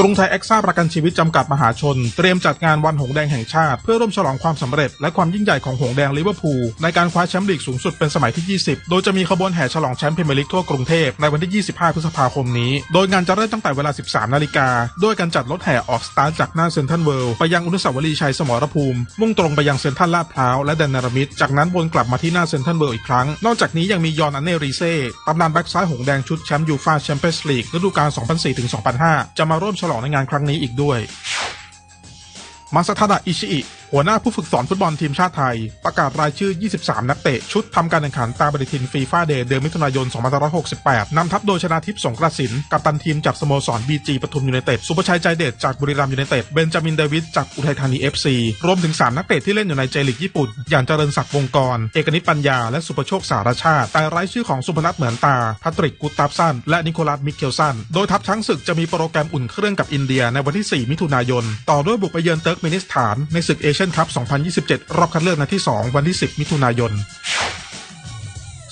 กรุงไทยแอคซ่าประกันชีวิตจำกัดมหาชน เตรียมจัดงานวันหงแดงแห่งชาติ เพื่อร่วมฉลองความสำเร็จ และความยิ่งใหญ่ของหงแดงลิเวอร์พูลในการคว้าแชมป์ลีกสูงสุดเป็นสมัยที่ 20 โดยจะมีขบวนแห่ฉลองแชมป์พรีเมียร์ลีกทั่วกรุงเทพในวันที่ 25 พฤษภาคมนี้ โดยงานจะเริ่มตั้งแต่เวลา 13 นาฬิกาด้วยการจัดรถแห่ออกสตาร์ทจากหน้าเซ็นทรัลเวิลด์ไปยังอนุสาวรีย์ชัยสมรภูมิมุ่งตรงไปยังเซ็นทรัลลาดพร้าวและแดนนารมิดจากนั้นวนกลับมาที่หน้าเซ็นทรัลเวิลด์อีกครั้ง นอกจากนี้ยังมียอนอันเนรีเซ่ตำนานแบ็กซ้ายหงแดงชุดแชมป์ยูฟ่าแชมเปี้ยนส์ลีกฤดูกาล 2004-2005 จะมาร่วมฉลองในงานครั้งนี้อีกด้วย มาซาทาดะอิชิอิ หัวหน้าผู้ฝึกสอนฟุตบอลทีมชาติไทย ประกาศรายชื่อ 23 นักเตะ ชุดทำการแข่งขันตามปฏิทินฟีฟ่าเดย์เดือนมิถุนายน 2568 นำทัพโดยชนาทิพย์สงกระสิน กัปตันทีมจากสโมสรบีจีปทุมยูไนเต็ด สุภชัยใจเดชจากบุรีรัมยูไนเต็ด เบนจามินเดวิดจากอุทัยธานี FC รวมถึง 3 นักเตะที่เล่นอยู่ในเจลีกญี่ปุ่น อย่างเจริญศักดิ์วงกร เอกนิตปัญญา และสุประโชคสารชาติแต่รายชื่อของสุพนัทเหมือนตาแพทริกกุตตับสันและนิโคลัสมิเคลสัน โดยทัพช้างศึกจะมีโปรแกรมอุ่นเครื่องกับอินเดียในวันที่ 4 มิถุนายน ต่อด้วยบุกไปเยือนเติร์กเมนิสถานในศึกเอเชียนคัพ2027 รอบคัดเลือกนัดที่ 2 วันที่ 10 มิถุนายน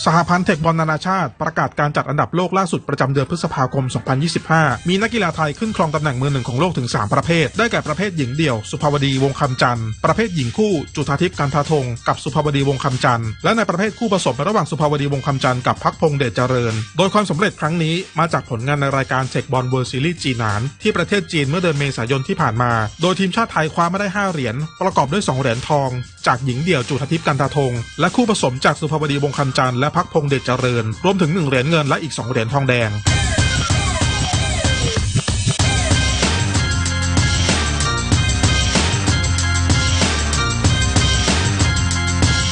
สหพันธ์เทคบอลนานาชาติประกาศการจัดอันดับโลกล่าสุดประจำเดือนพฤษภาคม 2025 มีนักกีฬาไทยขึ้นครองตำแหน่งมือหนึ่งของโลกถึง 3 ประเภท ได้แก่ประเภทหญิงเดี่ยว สุภาวดีวงคำจันทร์ ประเภทหญิงคู่ จุธาทิพย์กันทาทงกับสุภาวดีวงคำจันทร์ และในประเภทคู่ผสมระหว่างสุภาวดีวงคำจันทร์กับพักพงเดชเจริญ โดยความสำเร็จครั้งนี้มาจากผลงานในรายการเทคบอลเวิร์ซีรีส์จีนาน ที่ประเทศจีนเมื่อเดือนเมษายนที่ผ่านมา โดยทีมชาติไทยคว้ามาได้ 5 เหรียญ ประกอบด้วย 2 เหรียญทอง จากหญิงเดี่ยวจุธาทิพย์กันทาทงและคู่ผสมจากสุภาวดีวงคำจันทร์และพักพงเดชเจริญ รวมถึง 1 เหรียญเงินและอีก 2 เหรียญทองแดง